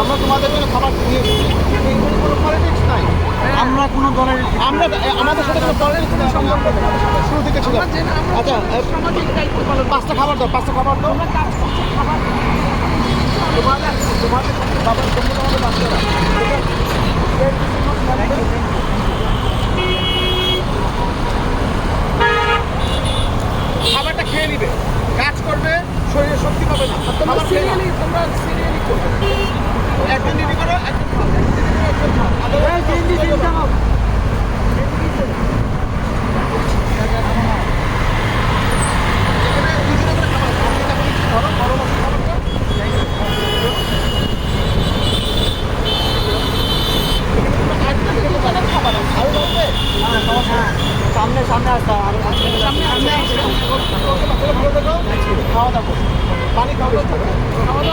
আমরা তোমাদের জন্য খাবার দিয়েছি কোনো পলিটিক্স নাই আমরা কোনো দলের আমরা আমাদের সাথে কোনো পলিটিক্স নাই সম্পর্ক শুরু থেকে ছিল। আচ্ছা পাঁচটা খাবার দাও পাঁচটা খাবার দাও। তোমাদের তোমাদের বাচ্চারা পাবে না খেয়ে নাও। তোমরা সিরিয়ালি করবে একজন দিদি করো একজন খাও একজন দিদি করো একজন খাও করে লাগবে? সামনে সামনে আসতে আরও সামনে বাচ্চারা খাওয়া দাওয়া। পানি। খাওয়া